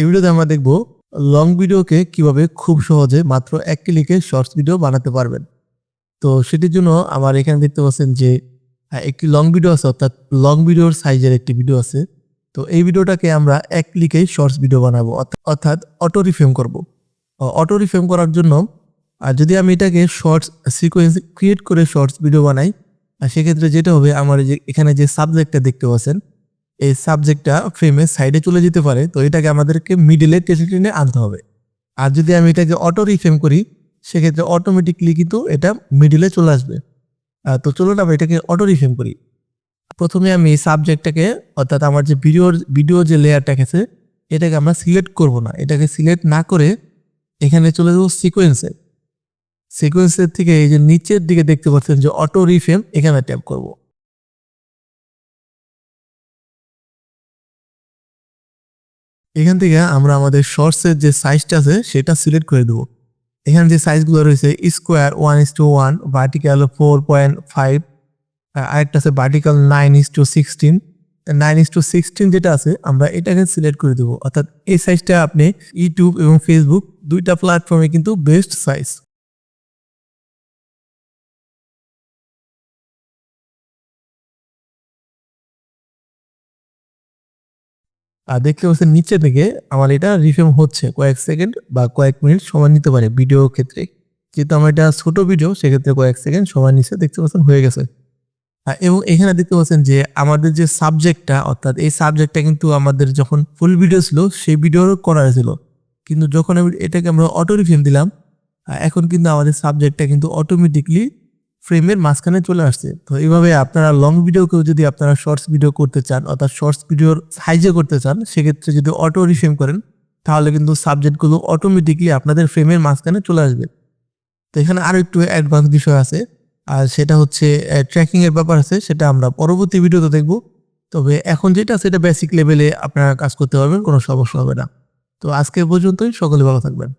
এই ভিডিওতে আমরা দেখব লং ভিডিওকে কীভাবে খুব সহজে মাত্র এক ক্লিকে শর্টস ভিডিও বানাতে পারবেন। তো সেটির জন্য আমার এখানে দেখতে পাচ্ছেন যে একটি লং ভিডিও আছে, অর্থাৎ লং ভিডিওর সাইজের একটি ভিডিও আছে। তো এই ভিডিওটাকে আমরা এক ক্লিকেই শর্টস ভিডিও বানাবো, অর্থ- অর্থাৎ অটো রিফ্রেম করব। অটো রিফ্রেম করার জন্য, আর যদি আমি এটাকে শর্টস সিকোয়েন্স ক্রিয়েট করে শর্টস ভিডিও বানাই, আর সেক্ষেত্রে যেটা হবে, আমার যে এখানে যে সাবজেক্টটা দেখতে পাচ্ছেন এই সাবজেক্টটা ফ্রেমের সাইডে চলে যেতে পারে, তো এটাকে আমাদেরকে মিডিলে টেনে টেনে আনতে হবে। আর যদি আমি এটাকে অটো রিফ্রেম করি, সেক্ষেত্রে অটোমেটিকলি কিন্তু এটা মিডিলে চলে আসবে। তো চলুন আমরা এটাকে অটো রিফ্রেম করি। প্রথমে আমি এই সাবজেক্টটাকে অর্থাৎ আমার যে ভিডিওর ভিডিও যে লেয়ারটা আছে এটাকে আমরা সিলেক্ট করব না। এটাকে সিলেক্ট না করে এখানে চলে যাব সিকোয়েন্সে সিকোয়েন্সের থেকে এই যে নিচের দিকে দেখতে পাচ্ছেন যে অটো রিফ্রেম এখানে ট্যাপ করব। এখান থেকে আমরা আমাদের শর্টসের যে সাইজটা আছে, সেটা সিলেক্ট করে দেবো। এখানে যে সাইজগুলো রয়েছে square one is to one vertical four point five আরেকটা আছে vertical nine is to sixteen nine is to sixteen যেটা আছে, আমরা এটাকে সিলেক্ট করে দেবো। অর্থাৎ এই সাইজটা আপনি ইউটিউব এবং ফেসবুক দুইটা প্ল্যাটফর্মে কিন্তু বেস্ট সাইজ দেখতে পাচ্ছেন নিচে থেকে আমার এটা রিফ্রেম হচ্ছে। কয়েক সেকেন্ড বা কয়েক মিনিট সময় নিতে পারে ভিডিও ক্ষেত্রে। যেহেতু আমার এটা ছোট ভিডিও সেক্ষেত্রে কয়েক সেকেন্ড সময় নিচে দেখতে পাচ্ছেন হয়ে গেছে। আর এবং এখানে দেখতে পাচ্ছেন যে আমাদের যে সাবজেক্টটা অর্থাৎ এই সাবজেক্টটা কিন্তু আমাদের যখন ফুল ভিডিও ছিল, সেই ভিডিও করা হয়েছিল কিন্তু যখন আমি এটাকে আমরা অটো রিফ্রেম দিলাম এখন কিন্তু আমাদের সাবজেক্টটা কিন্তু অটোমেটিকলি ফ্রেমের মাঝখানে চলে আসছে। তো এইভাবে আপনারা লং ভিডিওকেও যদি আপনারা শর্টস ভিডিও করতে চান অর্থাৎ শর্টস ভিডিওর সাইজে করতে চান, সেক্ষেত্রে যদি অটো রিফ্রেম করেন, তাহলে কিন্তু সাবজেক্টগুলো অটোমেটিকলি আপনাদের ফ্রেমের মাঝখানে চলে আসবে। তো এখানে আরও একটু অ্যাডভান্স বিষয় আছে। আর সেটা হচ্ছে ট্র্যাকিং এর ব্যাপার আছে, সেটা আমরা পরবর্তী ভিডিওতে দেখব। তবে এখন যেটা, সেটা বেসিক লেভেলে আপনারা কাজ করতে পারবেন, কোনো সমস্যা হবে না। তো আজকে পর্যন্তই, সকলে ভালো থাকবেন।